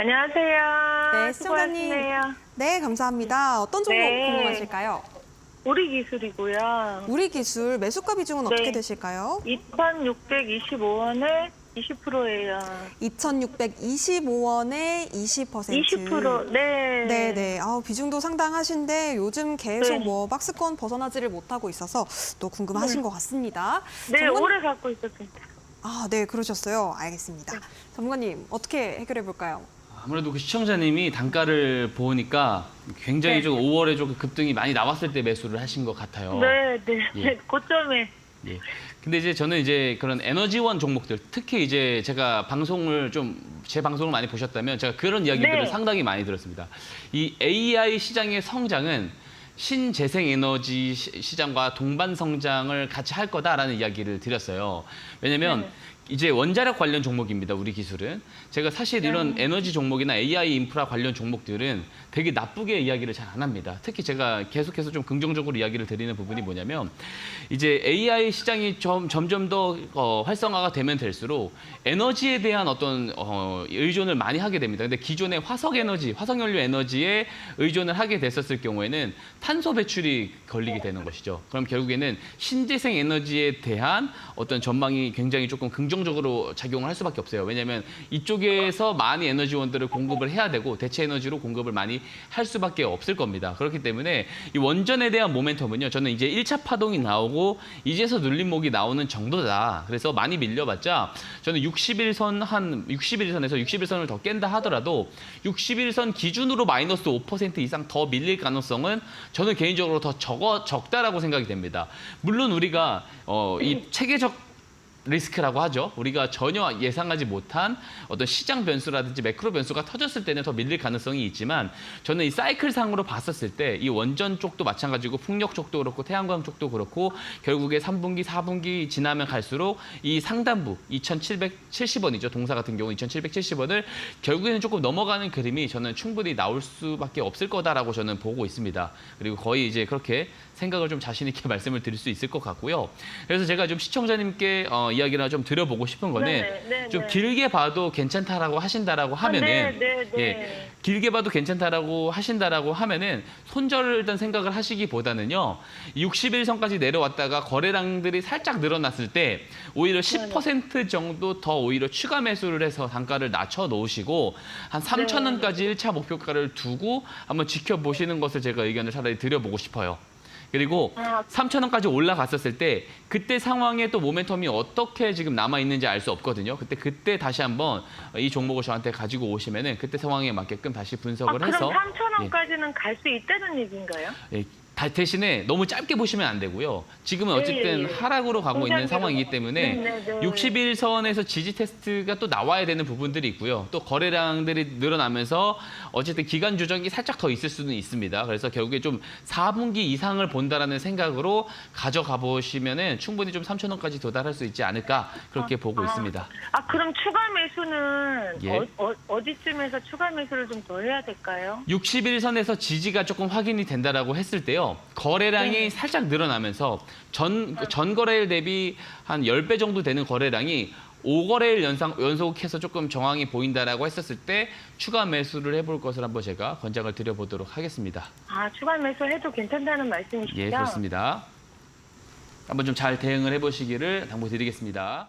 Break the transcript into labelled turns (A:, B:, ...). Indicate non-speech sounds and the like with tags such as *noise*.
A: 안녕하세요.
B: 네, 시청자님.
A: 수고하시네요.
B: 네, 감사합니다. 어떤 종목
A: 네.
B: 궁금하실까요?
A: 우리 기술이고요.
B: 우리 기술 매수가 비중은
A: 네.
B: 어떻게 되실까요?
A: 2,625원에 20%예요.
B: 2,625원에 20%.
A: 20%. 네.
B: 네, 네. 아, 비중도 상당하신데 요즘 계속
A: 네.
B: 뭐 박스권 벗어나지를 못하고 있어서 또 궁금하신 것 같습니다.
A: 네,
B: 전문-
A: 오래 갖고 있었습니다.
B: 아, 네, 그러셨어요. 알겠습니다.
A: 네.
B: 전문가님, 어떻게 해결해 볼까요?
C: 아무래도 그 시청자님이 단가를 보니까 굉장히
A: 네.
C: 좀 5월에 좀 급등이 많이 나왔을 때 매수를 하신 것 같아요.
A: 네, 네.
C: 예.
A: 고점에.
C: 예. 근데 이제 저는 이제 그런 에너지원 종목들, 특히 이제 제가 방송을 좀 제 방송을 많이 보셨다면 제가 그런 이야기들을
A: 네.
C: 상당히 많이 들었습니다. 이 AI 시장의 성장은 신재생 에너지 시- 시장과 동반 성장을 같이 할 거다라는 이야기를 드렸어요. 왜냐면
A: 네.
C: 이제 원자력 관련 종목입니다. 우리 기술은 제가 사실 이런
A: 네.
C: 에너지 종목이나 AI 인프라 관련 종목들은 되게 나쁘게 이야기를 잘 안 합니다. 특히 제가 계속해서 좀 긍정적으로 이야기를 드리는 부분이 뭐냐면 이제 AI 시장이 점, 점점 더 어, 활성화가 되면 될수록 에너지에 대한 어떤 어, 의존을 많이 하게 됩니다. 근데 기존의 화석 에너지, 화석 연료 에너지에 의존을 하게 됐었을 경우에는 탄소 배출이 걸리게 되는 것이죠. 그럼 결국에는 신재생 에너지에 대한 어떤 전망이 굉장히 조금 긍정 적으로 작용을 할 수밖에 없어요. 왜냐하면 이쪽에서 많이 에너지원들을 공급을 해야 되고 대체 에너지로 공급을 많이 할 수밖에 없을 겁니다. 그렇기 때문에 이 원전에 대한 모멘텀은요. 저는 이제 1차 파동이 나오고 이제서 눌림목이 나오는 정도다. 그래서 많이 밀려봤자 저는 61선 한 61선에서 61선을 더 깬다 하더라도 61선 기준으로 마이너스 5% 이상 더 밀릴 가능성은 저는 개인적으로 더 적어 적다라고 생각이 됩니다. 물론 우리가 어, 이 체계적 리스크라고 하죠. 우리가 전혀 예상하지 못한 어떤 시장 변수라든지 매크로 변수가 터졌을 때는 더 밀릴 가능성이 있지만 저는 이 사이클 상으로 봤었을 때 이 원전 쪽도 마찬가지고 풍력 쪽도 그렇고 태양광 쪽도 그렇고 결국에 3분기, 4분기 지나면 갈수록 이 상단부 2,770원이죠. 동사 같은 경우 2,770원을 결국에는 조금 넘어가는 그림이 저는 충분히 나올 수밖에 없을 거다라고 저는 보고 있습니다. 그리고 거의 이제 그렇게 생각을 좀 자신 있게 *laughs* 말씀을 드릴 수 있을 것 같고요. 그래서 제가 좀 시청자님께 어, 이야기를 좀 드려보고 싶은 거는
A: 네, 네,
C: 좀
A: 네.
C: 길게 봐도 괜찮다라고 하신다라고 하면은
A: 네, 네, 네.
C: 예, 길게 봐도 괜찮다라고 하신다라고 하면은 손절을 일단 생각을 하시기보다는요. 61선까지 내려왔다가 거래량들이 살짝 늘어났을 때 오히려 10% 정도 더 오히려 추가 매수를 해서 단가를 낮춰 놓으시고 한 3천 원까지 1차 목표가를 두고 한번 지켜보시는 것을 제가 의견을 차라리 드려보고 싶어요. 그리고
A: 아.
C: 3천 원까지 올라갔었을 때 그때 상황에 또 모멘텀이 어떻게 지금 남아 있는지 알 수 없거든요. 그때 그때 다시 한번 이 종목을 저한테 가지고 오시면은 그때 상황에 맞게끔 다시
A: 아,
C: 분석을
A: 그럼
C: 해서
A: 3,000원까지는 갈 수 있다는 얘기인가요?
C: 예, 다- 대신에 너무 짧게 보시면 안 되고요. 지금은
A: 네,
C: 어쨌든
A: 예, 예.
C: 하락으로 가고 있는. 상황이기 때문에
A: 네, 네, 네.
C: 61선에서 지지 테스트가 또 나와야 되는 부분들이 있고요. 또 거래량들이 늘어나면서 어쨌든 기간 조정이 살짝 더 있을 수는 있습니다. 그래서 결국에 좀 4분기 이상을 본다라는 생각으로 가져가 보시면은 충분히 좀 3천 원까지 도달할 수 있지 않을까 그렇게 보고
A: 아.
C: 있습니다.
A: 아, 그럼 추가 매수는
C: 예.
A: 어, 어, 디쯤에서 추가 매수를 좀 더 해야 될까요?
C: 61선에서 지지가 조금 확인이 된다라고 했을 때요. 거래량이
A: 네.
C: 살짝 늘어나면서 전, 전 거래일 대비 한 10배 정도 되는 거래량이 5거래일 연상, 연속해서 조금 정황이 보인다라고 했었을 때 추가 매수를 해볼 것을 한번 제가 권장을 드려보도록 하겠습니다.
A: 아, 추가 매수 해도 괜찮다는 말씀이시죠?
C: 예, 그렇습니다. 한번 좀 잘 대응을 해보시기를 당부드리겠습니다.